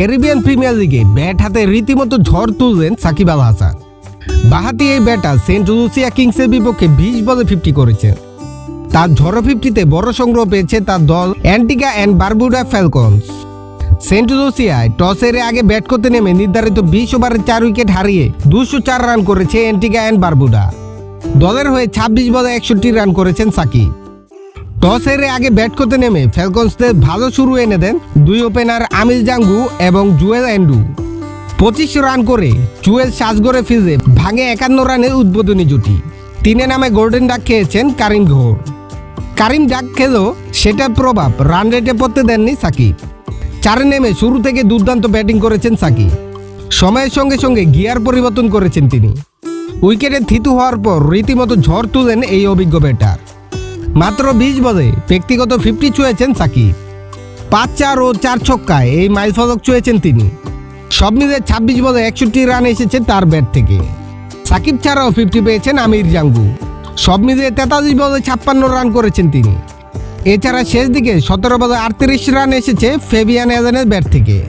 Caribbean premier লিগে bat হাতে রীতিমতো ঝড় তুললেন সাকিব আল হাসান। বাহাতি এই ব্যাটার সেন্ট লুসিয়া কিংসের বিপক্ষে বিশ বলে ফিফটি করেছেন। তার ঝড়ো ফিফটিতে বড় সংগ্রহ পেয়েছে তার দল Antigua and Barbuda Falcons Saint লুসিয়ায় টসের আগে ব্যাট করতে নেমে নির্ধারিত বিশ ওভারে চার উইকেট হারিয়ে দুশো চার রান করেছে অ্যান্টিগা অ্যান্ড বারবুডা দলের হয়ে ছাব্বিশ বলে একষট্টি রান করেছেন সাকিব। টস হেরে আগে ব্যাট করতে নেমে ফ্যালকনসদের ভালো শুরু এনে দেন দুই ওপেনার আমির জাঙ্গু এবং জুয়েল অ্যান্ডু পঁচিশ রান করে জুয়েল সাজগড়ে ফিরে ভাঙে একান্ন রানের উদ্বোধনী জুটি। তিনে নামে গোল্ডেন ডাক খেয়েছেন কারিম ঘোর কারিম ডাক খেলেও সেটার প্রভাব রান রেটে পড়তে দেননি সাকিব। চারে নেমে শুরু থেকে দুর্দান্ত ব্যাটিং করেছেন সাকিব। সময়ের সঙ্গে সঙ্গে গিয়ার পরিবর্তন করেছেন তিনি। উইকেটে থিতু হওয়ার পর রীতিমতো ঝড় তুলেন এই অভিজ্ঞ ব্যাটার। মাত্র বিশ বলে। ব্যক্তিগত ফিফটি ছুঁয়েছেন সাকিব। পাঁচ চার ও চার ছক্কায় এই মাইল ফলক ছুঁয়েছেন তিনি। সব মিলে ছাব্বিশ বলে একষট্টি রান এসেছে তার ব্যাট থেকে। সাকিব ছাড়াও ফিফটি পেয়েছেন আমির জাঙ্গু। সব মিলিয়ে তেতাল্লিশ বলে ছাপ্পান্ন রান করেছেন তিনি। এছাড়া শেষ দিকে সতেরো বলে আটত্রিশ রান এসেছে ফেবিয়ান এজেনের ব্যাট থেকে।